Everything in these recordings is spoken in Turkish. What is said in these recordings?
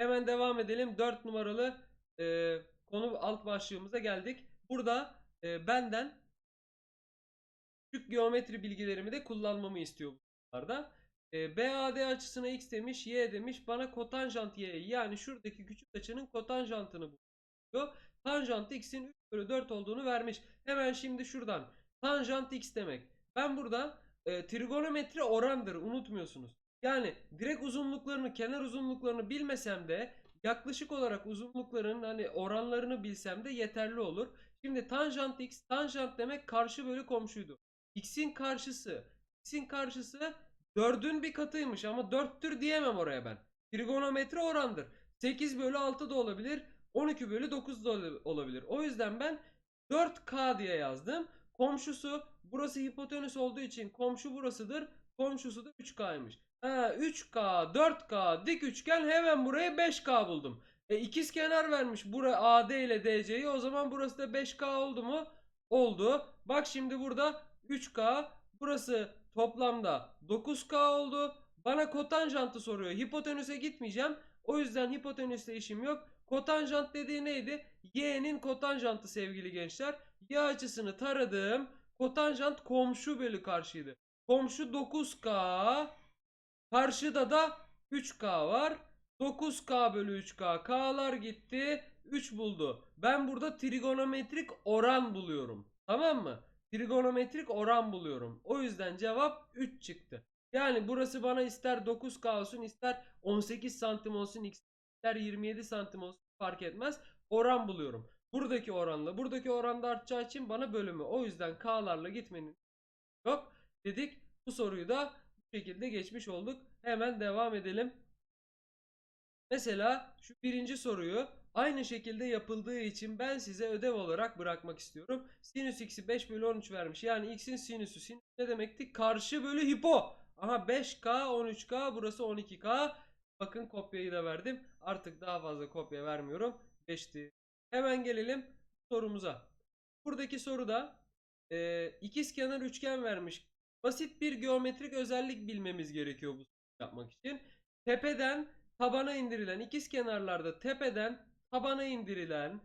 Hemen devam edelim. 4 numaralı e, konu alt başlığımıza geldik. Burada e, benden küçük geometri bilgilerimi de kullanmamı istiyor bunlarda. E, BAD açısına x demiş, y demiş. Bana kotanjant y yani şuradaki küçük açının kotanjantını buluyor. Tanjant x'in 3 bölü 4 olduğunu vermiş. Hemen şimdi şuradan tanjant x demek. Ben burada e, trigonometri orandır unutmuyorsunuz. Yani direkt uzunluklarını, kenar uzunluklarını bilmesem de yaklaşık olarak uzunlukların hani oranlarını bilsem de yeterli olur. Şimdi tanjant x, tanjant demek karşı bölü komşuydu. X'in karşısı, x'in karşısı 4'ün bir katıymış ama 4'tür diyemem oraya ben. Trigonometri orandır. 8 bölü 6 da olabilir, 12 bölü 9 da ol- olabilir. O yüzden ben 4K diye yazdım. Komşusu burası hipotenüs olduğu için komşu burasıdır. Komşusu da 3K'ymış. Ha 3K, 4K, dik üçgen hemen buraya 5K buldum. E ikiz kenar vermiş buraya AD ile DC'yi o zaman burası da 5K oldu mu? Oldu. Bak şimdi burada 3K burası toplamda 9K oldu. Bana kotanjantı soruyor. Hipotenüse gitmeyeceğim. O yüzden hipotenüsle işim yok. Kotanjant dediği neydi? Y'nin kotanjantı sevgili gençler. Y açısını taradım. Kotanjant komşu bölü karşıydı. Komşu 9K. Karşıda da 3K var. 9K bölü 3K. K'lar gitti. 3 buldu. Ben burada trigonometrik oran buluyorum. Tamam mı? Trigonometrik oran buluyorum. O yüzden cevap 3 çıktı. Yani burası bana ister 9K olsun ister 18 santim olsun ister 27 santim olsun fark etmez. Oran buluyorum. Buradaki oranla buradaki oranda artacağı için bana bölümü. O yüzden K'larla gitmenin yok dedik. Bu soruyu da şekilde geçmiş olduk. Hemen devam edelim. Mesela şu birinci soruyu aynı şekilde yapıldığı için ben size ödev olarak bırakmak istiyorum. Sinüs x'i 5 bölü 13 vermiş. Yani x'in sinüsü sinüs ne demekti? Karşı bölü hipo. Aha 5k 13k burası 12k. Bakın kopyayı da verdim. Artık daha fazla kopya vermiyorum. Geçti. Hemen gelelim sorumuza. Buradaki soruda e, ikizkenar üçgen vermiş. Basit bir geometrik özellik bilmemiz gerekiyor bu yapmak için. Tepeden tabana indirilen ikiz kenarlarda tepeden tabana indirilen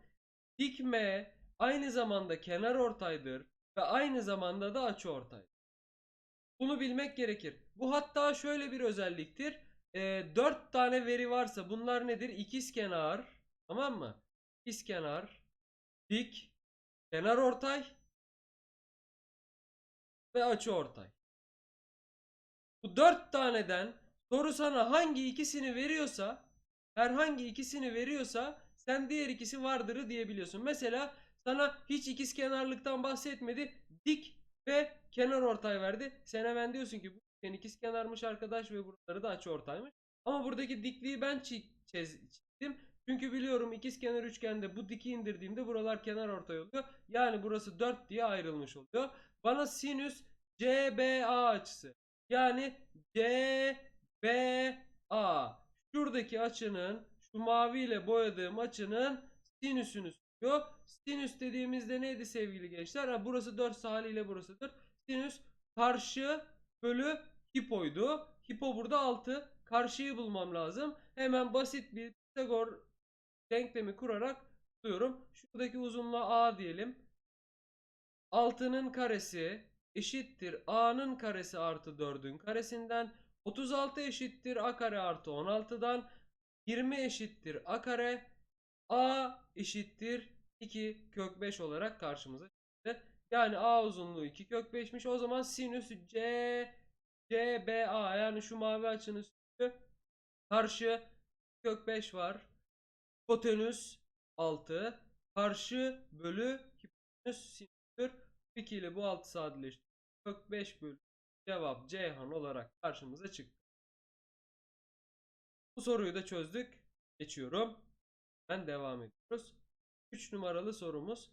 dikme aynı zamanda kenar ortaydır ve aynı zamanda da açı ortay. Bunu bilmek gerekir. Bu hatta şöyle bir özelliktir. E, 4 tane veri varsa bunlar nedir? İkiz kenar tamam mı? İkiz kenar dik kenar ortay ve açı ortay. Bu dört taneden soru sana hangi ikisini veriyorsa herhangi ikisini veriyorsa sen diğer ikisi vardırı diyebiliyorsun. Mesela sana hiç ikizkenarlıktan bahsetmedi. Dik ve kenar ortay verdi. Sen hemen diyorsun ki bu üçgen ikizkenarmış arkadaş ve buraları da açı ortaymış. Ama buradaki dikliği ben çi- çiz- çizdim. Çünkü biliyorum ikizkenar üçgende bu diki indirdiğimde buralar kenar ortay oluyor. Yani burası 4 diye ayrılmış oluyor. Bana sinüs CBA açısı yani CBA şuradaki açının şu maviyle boyadığım açının sinüsünü soruyor. Sinüs dediğimizde neydi sevgili gençler? Ha, burası 4 haliyle burasıdır. Sinüs karşı bölü hipoydu. Hipo burada 6. Karşıyı bulmam lazım. Hemen basit bir Pisagor denklemi kurarak buluyorum. Şuradaki uzunluğa A diyelim. 6'nın karesi eşittir a'nın karesi artı 4'ün karesinden 36 eşittir a kare artı 16'dan 20 eşittir a kare a eşittir 2 kök 5 olarak karşımıza çıktı. Yani a uzunluğu 2 kök 5'miş. O zaman sinüs c CBA yani şu mavi açının üstü karşı kök 5 var. Hipotenüs 6 karşı bölü hipotenüs sinüstür. 2 ile bu 6 sadeleşti. Kök 5 bölü cevap Ceyhan olarak karşımıza çıktı. Bu soruyu da çözdük. Geçiyorum. Ben devam ediyoruz. 3 numaralı sorumuz.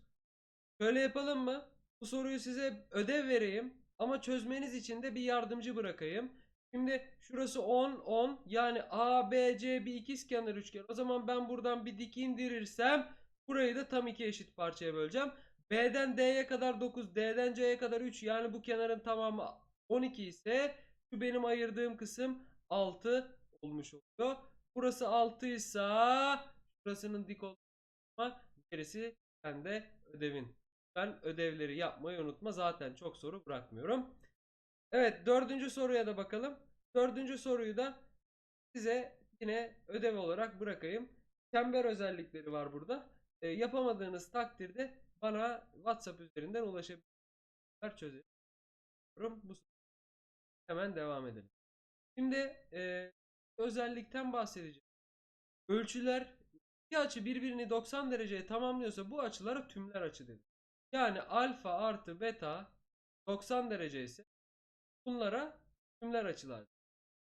Şöyle yapalım mı? Bu soruyu size ödev vereyim ama çözmeniz için de bir yardımcı bırakayım. Şimdi şurası 10 10 yani ABC bir ikizkenar üçgen. O zaman ben buradan bir dik indirirsem burayı da tam iki eşit parçaya böleceğim. B'den D'ye kadar 9, D'den C'ye kadar 3 yani bu kenarın tamamı 12 ise şu benim ayırdığım kısım 6 olmuş oluyor. Burası 6 ise şurasının dik olma gerisi sende ödevin. Ben ödevleri yapmayı unutma. Zaten çok soru bırakmıyorum. Evet dördüncü soruya da bakalım. Dördüncü soruyu da size yine ödev olarak bırakayım. Çember özellikleri var burada. E, yapamadığınız takdirde bana WhatsApp üzerinden ulaşabilirsiniz. Çözelim. Bu hemen devam edelim. Şimdi e, özellikten bahsedeceğim. Ölçüler bir açı birbirini 90 dereceye tamamlıyorsa bu açılara tümler açı denir. Yani alfa artı beta 90 derece ise bunlara tümler açılar.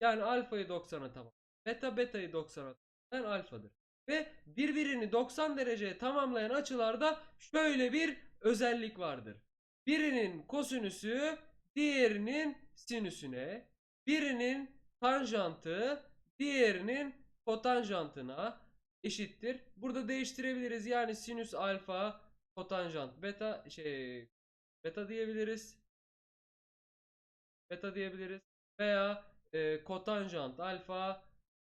Yani alfayı 90'a tamam. Beta beta'yı 90'a tamamlayan alfadır. Ve birbirini 90 dereceye tamamlayan açılarda şöyle bir özellik vardır. Birinin kosinüsü diğerinin sinüsüne, birinin tanjantı diğerinin kotanjantına eşittir. Burada değiştirebiliriz. Yani sinüs alfa kotanjant beta şey beta diyebiliriz. Beta diyebiliriz. Veya e, kotanjant alfa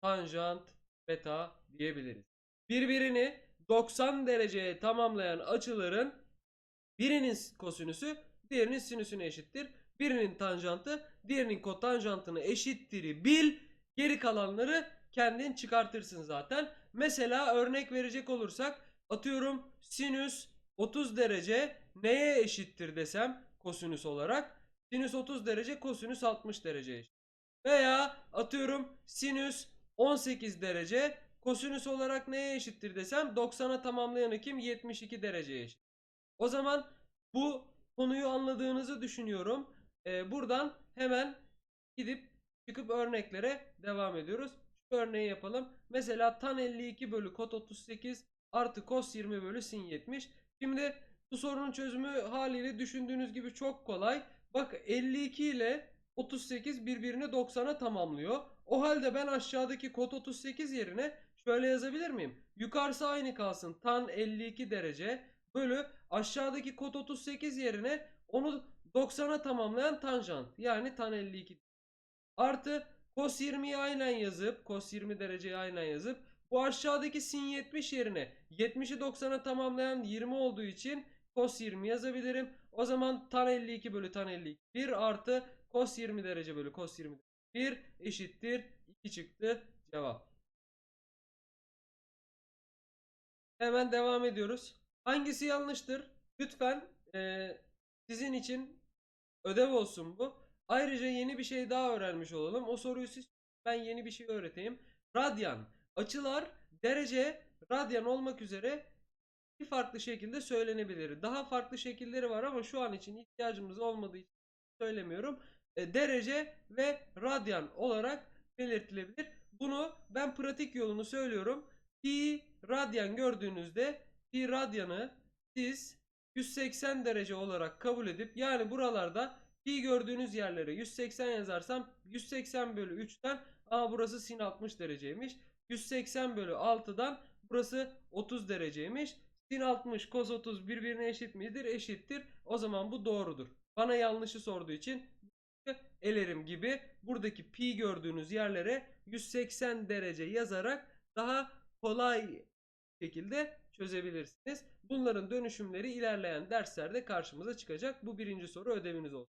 tanjant beta diyebiliriz. Birbirini 90 dereceye tamamlayan açıların birinin kosinüsü diğerinin sinüsüne eşittir. Birinin tanjantı diğerinin kotanjantını eşittir bil. Geri kalanları kendin çıkartırsın zaten. Mesela örnek verecek olursak atıyorum sinüs 30 derece neye eşittir desem kosinüs olarak sinüs 30 derece kosinüs 60 derece. Veya atıyorum sinüs 18 derece kosinüs olarak neye eşittir desem 90'a tamamlayanı kim 72 dereceye eşit. O zaman bu konuyu anladığınızı düşünüyorum. Ee, buradan hemen gidip çıkıp örneklere devam ediyoruz. Şu örneği yapalım. Mesela tan 52 bölü kot 38 artı cos 20 bölü sin 70. Şimdi bu sorunun çözümü haliyle düşündüğünüz gibi çok kolay. Bak 52 ile 38 birbirini 90'a tamamlıyor. O halde ben aşağıdaki kot 38 yerine şöyle yazabilir miyim? Yukarısı aynı kalsın. Tan 52 derece bölü aşağıdaki kot 38 yerine onu 90'a tamamlayan tanjant. Yani tan 52. Artı cos 20'yi aynen yazıp cos 20 dereceyi aynen yazıp bu aşağıdaki sin 70 yerine 70'i 90'a tamamlayan 20 olduğu için cos 20 yazabilirim. O zaman tan 52 bölü tan 52 1 artı cos 20 derece bölü cos 20 1 eşittir 2 çıktı cevap. Hemen devam ediyoruz. Hangisi yanlıştır? Lütfen e, sizin için ödev olsun bu. Ayrıca yeni bir şey daha öğrenmiş olalım. O soruyu siz ben yeni bir şey öğreteyim. Radyan. Açılar derece radyan olmak üzere farklı şekilde söylenebilir. Daha farklı şekilleri var ama şu an için ihtiyacımız olmadığı için söylemiyorum. E, derece ve radyan olarak belirtilebilir. Bunu ben pratik yolunu söylüyorum. Pi radyan gördüğünüzde pi radyanı siz 180 derece olarak kabul edip yani buralarda pi gördüğünüz yerlere 180 yazarsam 180 bölü 3'ten aa burası sin 60 dereceymiş. 180 bölü 6'dan burası 30 dereceymiş. Sin 60 cos 30 birbirine eşit midir? Eşittir. O zaman bu doğrudur. Bana yanlışı sorduğu için elerim gibi buradaki pi gördüğünüz yerlere 180 derece yazarak daha kolay şekilde çözebilirsiniz. Bunların dönüşümleri ilerleyen derslerde karşımıza çıkacak. Bu birinci soru ödeviniz olsun.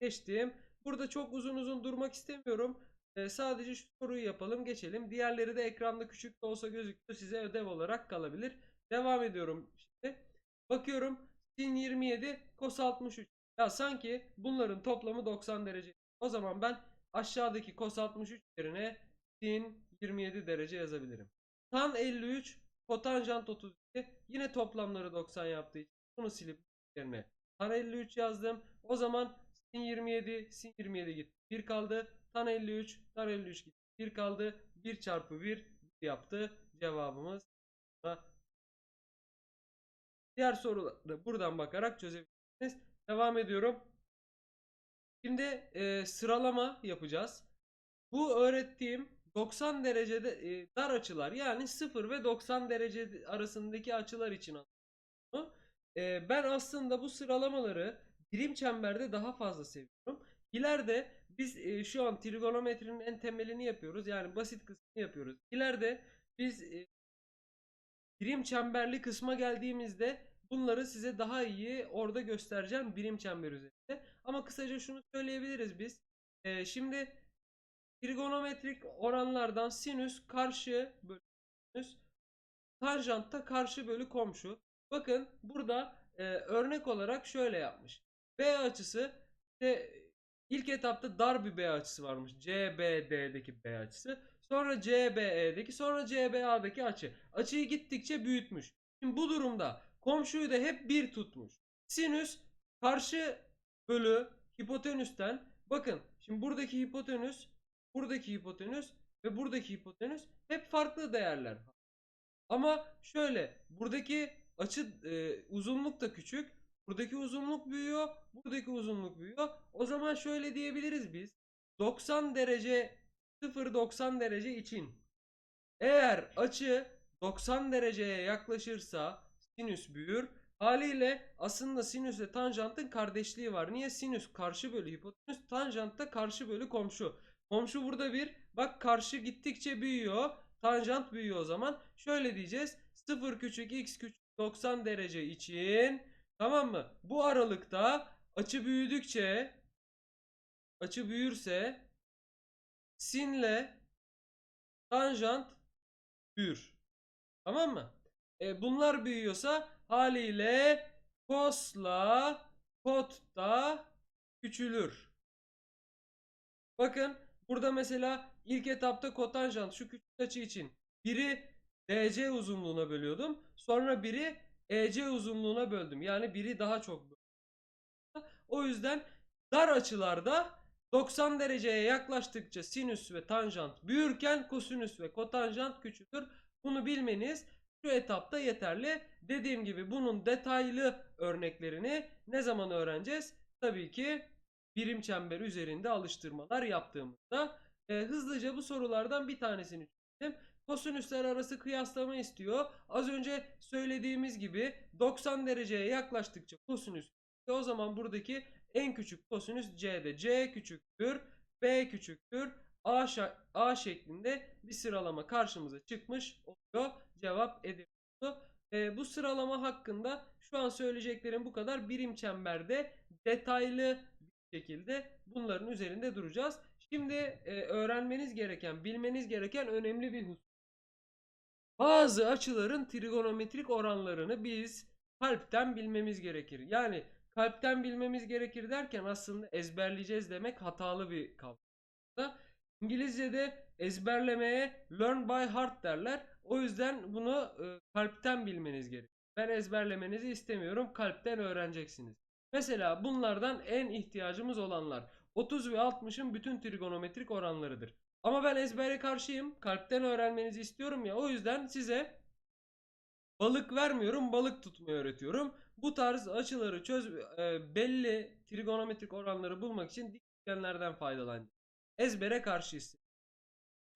Geçtim. Burada çok uzun uzun durmak istemiyorum. Ee, sadece şu soruyu yapalım geçelim. Diğerleri de ekranda küçük de olsa gözüküyor. Size ödev olarak kalabilir. Devam ediyorum şimdi. Bakıyorum sin 27 cos 63. Ya sanki bunların toplamı 90 derece. O zaman ben aşağıdaki cos 63 yerine sin 27 derece yazabilirim. Tan 53 kotanjant 32 yine toplamları 90 yaptığı için bunu silip yerine tan 53 yazdım. O zaman sin 27 sin 27 gitti. 1 kaldı. Tan 53 tan 53 gitti. 1 kaldı. 1 çarpı 1 yaptı. Cevabımız Diğer soruları buradan bakarak çözebilirsiniz. Devam ediyorum. Şimdi e, sıralama yapacağız. Bu öğrettiğim 90 derecede e, dar açılar yani 0 ve 90 derece arasındaki açılar için. E, ben aslında bu sıralamaları birim çemberde daha fazla seviyorum. İleride biz e, şu an trigonometrinin en temelini yapıyoruz. Yani basit kısmını yapıyoruz. İleride biz e, birim çemberli kısma geldiğimizde bunları size daha iyi orada göstereceğim birim çember üzerinde. Ama kısaca şunu söyleyebiliriz biz. E, şimdi trigonometrik oranlardan sinüs karşı bölü sinüs tanjantta karşı bölü komşu. Bakın burada e, örnek olarak şöyle yapmış. B açısı işte ilk etapta dar bir B açısı varmış. CBD'deki B açısı. Sonra CBE'deki sonra CBA'daki açı. Açıyı gittikçe büyütmüş. Şimdi bu durumda komşuyu da hep bir tutmuş. Sinüs karşı bölü hipotenüsten bakın şimdi buradaki hipotenüs buradaki hipotenüs ve buradaki hipotenüs hep farklı değerler. Ama şöyle buradaki açı e, uzunluk da küçük. Buradaki uzunluk büyüyor. Buradaki uzunluk büyüyor. O zaman şöyle diyebiliriz biz. 90 derece 0-90 derece için eğer açı 90 dereceye yaklaşırsa sinüs büyür. Haliyle aslında sinüsle tanjantın kardeşliği var. Niye? Sinüs karşı bölü hipotenüs, tanjant da karşı bölü komşu. Komşu burada bir. Bak karşı gittikçe büyüyor. Tanjant büyüyor o zaman. Şöyle diyeceğiz. 0 küçük x küçük 90 derece için tamam mı? Bu aralıkta açı büyüdükçe açı büyürse sinle tanjant büyür. Tamam mı? E, bunlar büyüyorsa haliyle cos'la kot da küçülür. Bakın burada mesela ilk etapta kotanjant şu küçük açı için biri DC uzunluğuna bölüyordum. Sonra biri EC uzunluğuna böldüm. Yani biri daha çok. O yüzden dar açılarda 90 dereceye yaklaştıkça sinüs ve tanjant büyürken kosinüs ve kotanjant küçülür. Bunu bilmeniz şu etapta yeterli. Dediğim gibi bunun detaylı örneklerini ne zaman öğreneceğiz? Tabii ki birim çember üzerinde alıştırmalar yaptığımızda. E, hızlıca bu sorulardan bir tanesini çözdüm. Kosinüsler arası kıyaslama istiyor. Az önce söylediğimiz gibi 90 dereceye yaklaştıkça kosinüs o zaman buradaki en küçük kosinüs C'de. C küçüktür, B küçüktür, A, A şeklinde bir sıralama karşımıza çıkmış oluyor. Cevap ediliyor. E, bu sıralama hakkında şu an söyleyeceklerim bu kadar. Birim çemberde detaylı bir şekilde bunların üzerinde duracağız. Şimdi e, öğrenmeniz gereken, bilmeniz gereken önemli bir husus. Bazı açıların trigonometrik oranlarını biz kalpten bilmemiz gerekir. Yani kalpten bilmemiz gerekir derken aslında ezberleyeceğiz demek hatalı bir kavram. İngilizce'de ezberlemeye learn by heart derler. O yüzden bunu e, kalpten bilmeniz gerekir. Ben ezberlemenizi istemiyorum. Kalpten öğreneceksiniz. Mesela bunlardan en ihtiyacımız olanlar 30 ve 60'ın bütün trigonometrik oranlarıdır. Ama ben ezbere karşıyım. Kalpten öğrenmenizi istiyorum ya. O yüzden size balık vermiyorum, balık tutmayı öğretiyorum. Bu tarz açıları çöz e, belli trigonometrik oranları bulmak için dik üçgenlerden faydalanın. Ezbere karşıyız.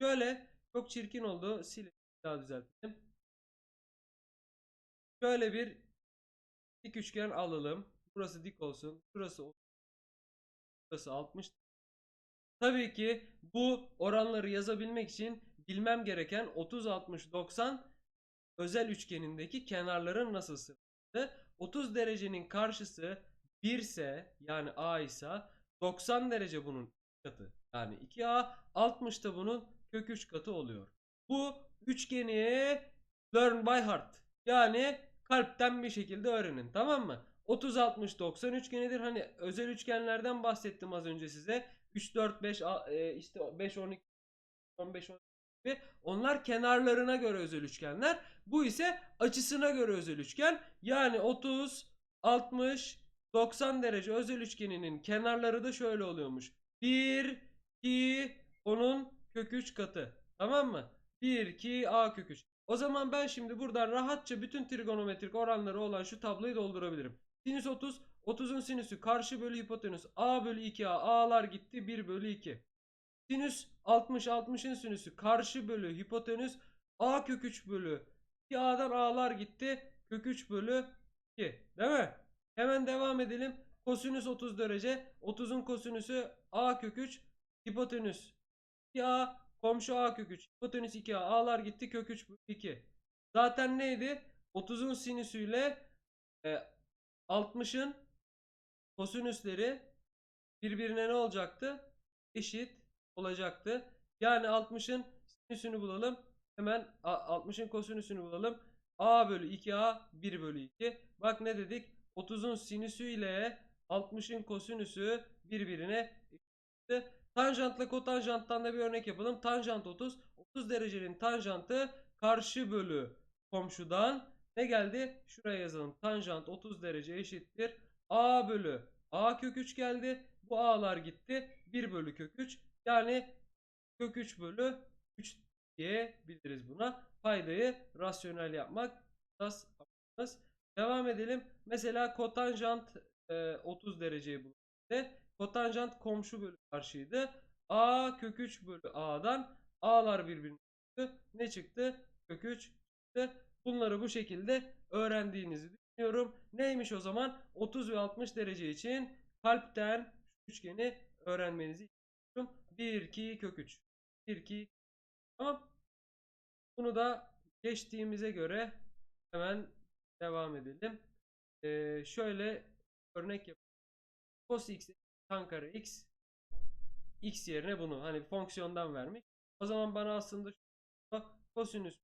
Şöyle çok çirkin oldu. Silin daha düzeltelim. Şöyle bir dik üçgen alalım. Burası dik olsun. Burası burası 60. Tabii ki bu oranları yazabilmek için bilmem gereken 30 60 90 özel üçgenindeki kenarların nasıl sırası. 30 derecenin karşısı 1 ise yani A ise 90 derece bunun katı. Yani 2A 60 da bunun kök 3 katı oluyor. Bu üçgeni learn by heart. Yani kalpten bir şekilde öğrenin tamam mı? 30 60 90 üçgenidir. Hani özel üçgenlerden bahsettim az önce size. 3 4 5 e, işte 5 12 15 12 gibi. Onlar kenarlarına göre özel üçgenler. Bu ise açısına göre özel üçgen. Yani 30 60 90 derece özel üçgeninin kenarları da şöyle oluyormuş. 1 2 onun kök 3 katı. Tamam mı? 1 2 a kök 3. O zaman ben şimdi buradan rahatça bütün trigonometrik oranları olan şu tabloyu doldurabilirim. Sinüs 30. 30'un sinüsü karşı bölü hipotenüs. A bölü 2A. A'lar gitti. 1 bölü 2. Sinüs 60. 60'ın sinüsü karşı bölü hipotenüs. A kök 3 bölü 2A'dan A'lar gitti. Kök 3 bölü 2. Değil mi? Hemen devam edelim. Kosinüs 30 derece. 30'un kosinüsü A kök 3. Hipotenüs 2A komşu A kök 3. Hipotenüs 2A. A'lar gitti kök 3 bölü 2. Zaten neydi? 30'un sinüsüyle e, 60'ın kosinüsleri birbirine ne olacaktı? Eşit olacaktı. Yani 60'ın sinüsünü bulalım. Hemen a- 60'ın kosinüsünü bulalım. A bölü 2A 1 bölü 2. Bak ne dedik? 30'un sinüsü ile 60'ın kosinüsü birbirine eşitti. Tanjantla kotanjanttan da bir örnek yapalım. Tanjant 30. 30 derecenin tanjantı karşı bölü komşudan ne geldi? Şuraya yazalım. Tanjant 30 derece eşittir. A bölü A kök 3 geldi. Bu A'lar gitti. 1 bölü kök 3. Yani kök 3 bölü 3 diyebiliriz buna. Paydayı rasyonel yapmak. Devam edelim. Mesela kotanjant e, 30 dereceyi bulundu. Kotanjant komşu bölü karşıydı. A kök 3 bölü A'dan A'lar birbirine çıktı. Ne çıktı? Kök 3 çıktı. Bunları bu şekilde öğrendiğinizi düşünüyorum. Neymiş o zaman? 30 ve 60 derece için kalpten üçgeni öğrenmenizi. 1, 2, kök 3. 1, 2, tamam. Bunu da geçtiğimize göre hemen devam edelim. Ee, şöyle örnek yapalım. Cos x tan kare x x yerine bunu hani fonksiyondan vermiş. O zaman bana aslında kosinüs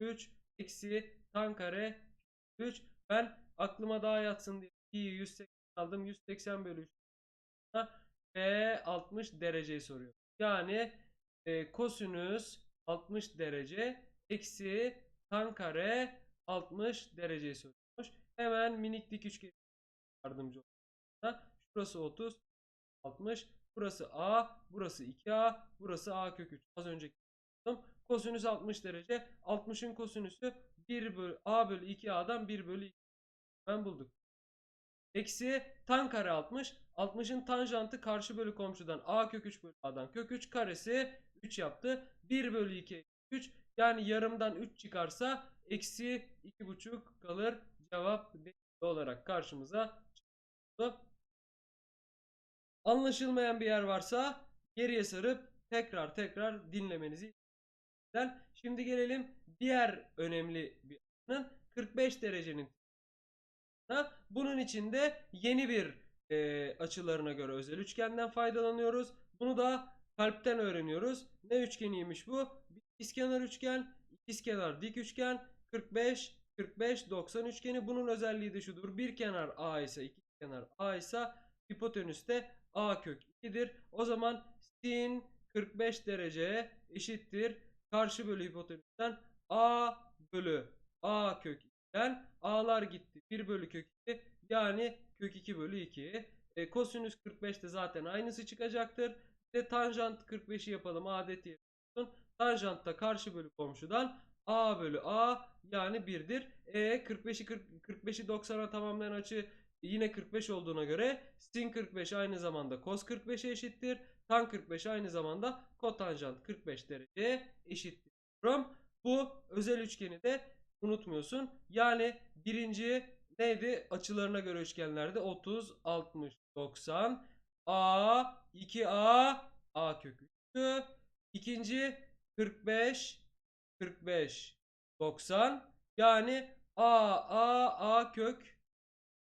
3 eksi tan kare 3 ben aklıma daha yatsın diye i'yi 180 aldım. 180 bölü 3 ve 60 dereceyi soruyor. Yani e, kosinüs 60 derece eksi tan kare 60 dereceyi soruyormuş. Hemen minik dik üçgen yardımcı olmak. Şurası 30, 60. Burası A, burası 2A, burası A kök 3. Az önceki kosinüs 60 derece. 60'ın kosinüsü 1 bölü A bölü 2A'dan 1 bölü 2. Ben bulduk. Eksi tan kare 60. 60'ın tanjantı karşı bölü komşudan A kök 3 bölü A'dan kök 3 karesi 3 yaptı. 1 bölü 2 3 yani yarımdan 3 çıkarsa eksi 2,5 kalır. Cevap olarak karşımıza çıktı. Anlaşılmayan bir yer varsa geriye sarıp tekrar tekrar dinlemenizi. Şimdi gelelim diğer önemli bir alanın 45 derecenin bunun içinde yeni bir e, açılarına göre özel üçgenden faydalanıyoruz. Bunu da kalpten öğreniyoruz. Ne üçgeniymiş bu? Bir ikizkenar üçgen, ikizkenar dik üçgen, 45, 45, 90 üçgeni. Bunun özelliği de şudur. Bir kenar A ise, iki kenar A ise hipotenüs de A kök 2'dir. O zaman sin 45 derece eşittir. Karşı bölü hipotenüsten A bölü A kök 2'den A'lar gitti. 1 bölü kök 2 yani kök 2 bölü 2. E, kosinüs 45 de zaten aynısı çıkacaktır. İşte tanjant 45'i yapalım. Adet yerine. Tanjant da karşı bölü komşudan A bölü A yani 1'dir. E 45'i 40, 45'i 90'a tamamlayan açı yine 45 olduğuna göre sin 45 aynı zamanda cos 45'e eşittir. Tan 45 aynı zamanda kotanjant 45 dereceye eşittir. Bu özel üçgeni de unutmuyorsun. Yani birinci neydi? Açılarına göre üçgenlerde 30, 60, 90. A, 2A, A kök 3. İkinci 45, 45, 90. Yani A, A, A kök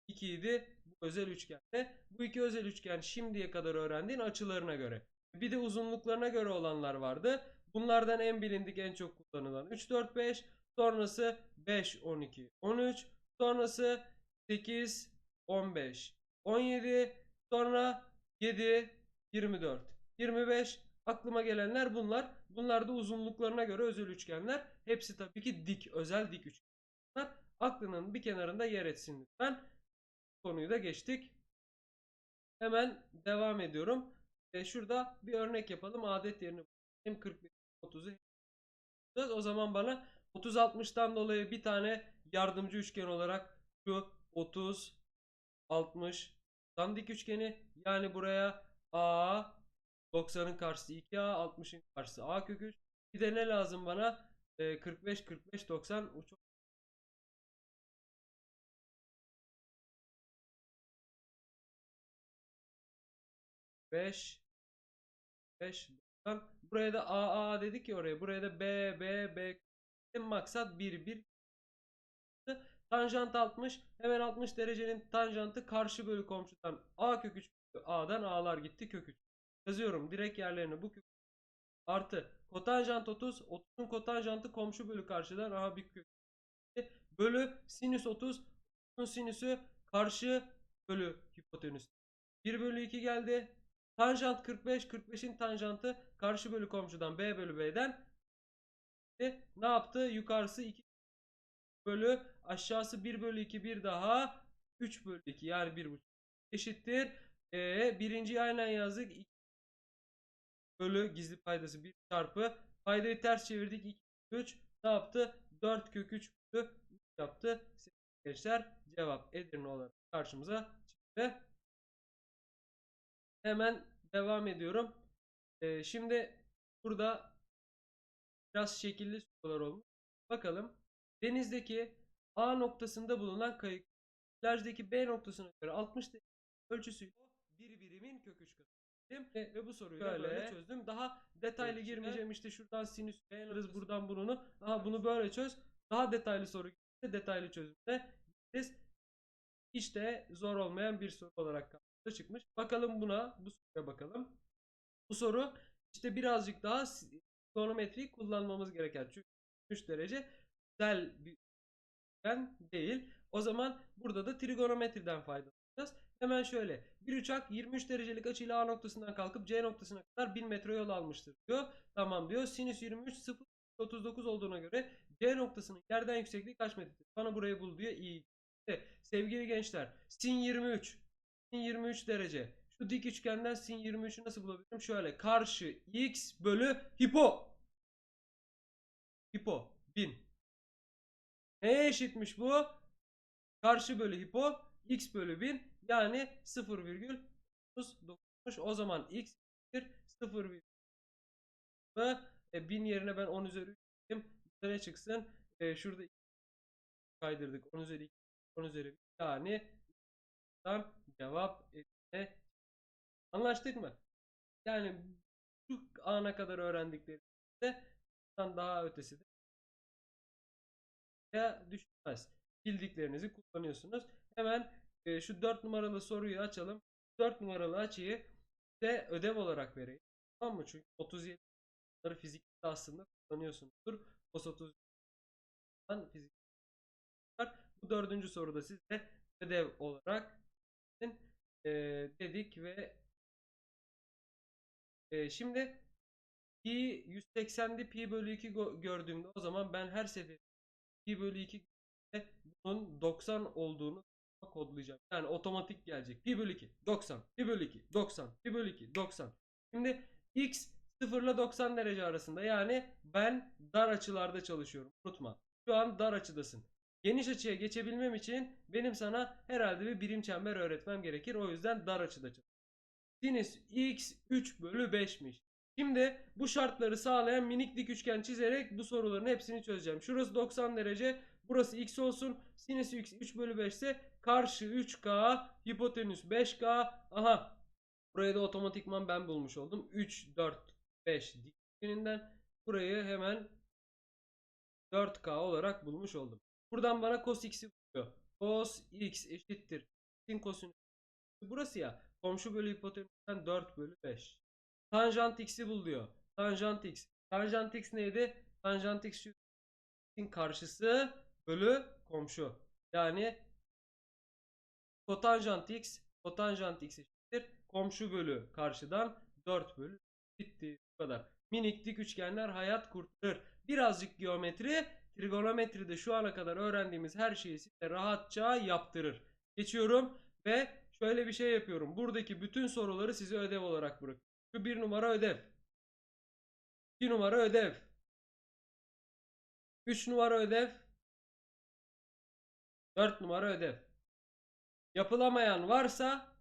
2 idi bu özel üçgende. Bu iki özel üçgen şimdiye kadar öğrendiğin açılarına göre. Bir de uzunluklarına göre olanlar vardı. Bunlardan en bilindik en çok kullanılan 3, 4, 5. Sonrası 5, 12, 13. Sonrası 8, 15, 17. Sonra 7, 24, 25. Aklıma gelenler bunlar. Bunlar da uzunluklarına göre özel üçgenler. Hepsi tabii ki dik, özel dik üçgenler. Aklının bir kenarında yer etsin lütfen. Konuyu da geçtik. Hemen devam ediyorum. E şurada bir örnek yapalım. Adet yerini hem 41 30'u o zaman bana 30 60'tan dolayı bir tane yardımcı üçgen olarak şu 30 60 dik üçgeni yani buraya A 90'ın karşısı 2A 60'ın karşısı A kök 3 bir de ne lazım bana e, 45 45 90 uç 5 5 90. Buraya da A A dedik ya oraya. Buraya da B B B. Maksat 1 1 Tanjant 60. Hemen 60 derecenin tanjantı karşı bölü komşudan A kök 3 A'dan A'lar gitti kök 3. Yazıyorum direkt yerlerine bu kök artı kotanjant 30. 30'un kotanjantı komşu bölü karşıdan aha bir kök bölü sinüs 30. 30'un sinüsü karşı bölü hipotenüs. 1 bölü 2 geldi. Tanjant 45. 45'in tanjantı karşı bölü komşudan B bölü B'den. E, ne yaptı? Yukarısı 2 bölü aşağısı 1 bölü 2 bir daha 3 bölü 2 yani 1,5 eşittir. E, birinciyi aynen yazdık. 2 bölü gizli paydası 1 çarpı paydayı ters çevirdik 2 3 ne yaptı? 4 kök 3 bölü 3 yaptı. Gençler cevap Edirne olarak karşımıza çıktı. Hemen devam ediyorum. Ee, şimdi burada biraz şekilli sorular olmuş. Bakalım. Denizdeki A noktasında bulunan kayık plajdaki B noktasına göre 60 derece ölçüsüyle bir birimin kök 3 katı. Ve, ve bu soruyu da böyle çözdüm. Daha detaylı Ölçüde- girmeyeceğim. İşte şuradan sinüs alırız buradan bunu. Aha bunu böyle çöz. Daha detaylı soru detaylı çözümde biz işte zor olmayan bir soru olarak karşımıza çıkmış. Bakalım buna, bu soruya bakalım. Bu soru işte birazcık daha trigonometriyi kullanmamız gereken. Çünkü 3 derece güzel bir üçgen değil. O zaman burada da trigonometriden faydalanacağız. Hemen şöyle. Bir uçak 23 derecelik açıyla A noktasından kalkıp C noktasına kadar 1000 metre yol almıştır diyor. Tamam diyor. Sinüs 23 0 39 olduğuna göre C noktasının yerden yüksekliği kaç metredir? Bana burayı bul diyor. İyi. Evet, Sevgili gençler. Sin 23. Sin 23 derece. Şu dik üçgenden sin 23'ü nasıl bulabilirim? Şöyle. Karşı x bölü hipo. Hipo. 1000. Neye eşitmiş bu? Karşı bölü hipo. x bölü 1000. Yani 0,39'muş. O zaman x 0, e, 1000 yerine ben 10 üzeri 3 dedim. Ne çıksın? E, şurada kaydırdık. 10 üzeri 2, 10 üzeri 1. Yani cevap etme. Anlaştık mı? Yani şu ana kadar öğrendiklerimizde daha ötesi de ya düşmez. Bildiklerinizi kullanıyorsunuz. Hemen e, şu 4 numaralı soruyu açalım. 4 numaralı açıyı de ödev olarak vereyim. Tamam mı? Çünkü 37 bunları fizikte aslında kullanıyorsunuzdur. Cos 30 fizik. Bu dördüncü soruda size ödev olarak e, dedik ve e, şimdi pi 180'de pi bölü 2 go- gördüğümde o zaman ben her seferinde pi bölü 2 bunun 90 olduğunu kodlayacağım. Yani otomatik gelecek. Pi bölü 2 90. Pi bölü 2 90. Pi bölü 2 90. Şimdi x 0 ile 90 derece arasında. Yani ben dar açılarda çalışıyorum. Unutma. Şu an dar açıdasın. Geniş açıya geçebilmem için benim sana herhalde bir birim çember öğretmem gerekir. O yüzden dar açıda çalışıyorum. Sinüs x 3 bölü 5'miş. Şimdi bu şartları sağlayan minik dik üçgen çizerek bu soruların hepsini çözeceğim. Şurası 90 derece. Burası x olsun. Sinüs x 3 bölü 5 ise karşı 3k hipotenüs 5k. Aha. Burayı da otomatikman ben bulmuş oldum. 3, 4, 5 dik üçgeninden. Burayı hemen 4k olarak bulmuş oldum. Buradan bana cos x'i buluyor. Cos x eşittir. Sin kosinüs. Burası ya. Komşu bölü hipotenüsten 4 bölü 5. Tanjant x'i bul diyor. Tanjant x. Tanjant x neydi? Tanjant x x'in karşısı bölü komşu. Yani kotanjant x kotanjant x eşittir. Komşu bölü karşıdan 4 bölü bitti. Bu kadar. Minik dik üçgenler hayat kurtarır. Birazcık geometri, trigonometride şu ana kadar öğrendiğimiz her şeyi size rahatça yaptırır. Geçiyorum ve şöyle bir şey yapıyorum. Buradaki bütün soruları size ödev olarak bırakıyorum. Şu bir numara ödev. 2 numara ödev. 3 numara ödev. 4 numara ödev. Yapılamayan varsa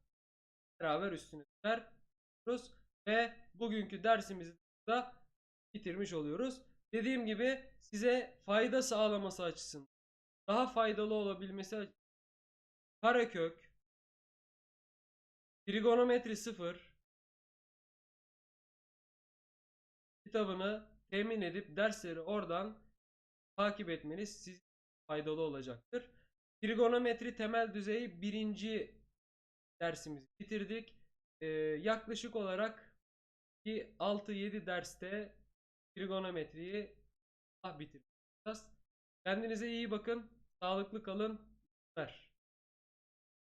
beraber üstüne tutarız ve bugünkü dersimizi da bitirmiş oluyoruz. Dediğim gibi size fayda sağlaması açısından daha faydalı olabilmesi açısından karekök trigonometri 0 kitabını temin edip dersleri oradan takip etmeniz size faydalı olacaktır. Trigonometri temel düzeyi birinci dersimizi bitirdik. Ee, yaklaşık olarak bir 6-7 derste trigonometriyi bitireceğiz. Kendinize iyi bakın. Sağlıklı kalın. Ver.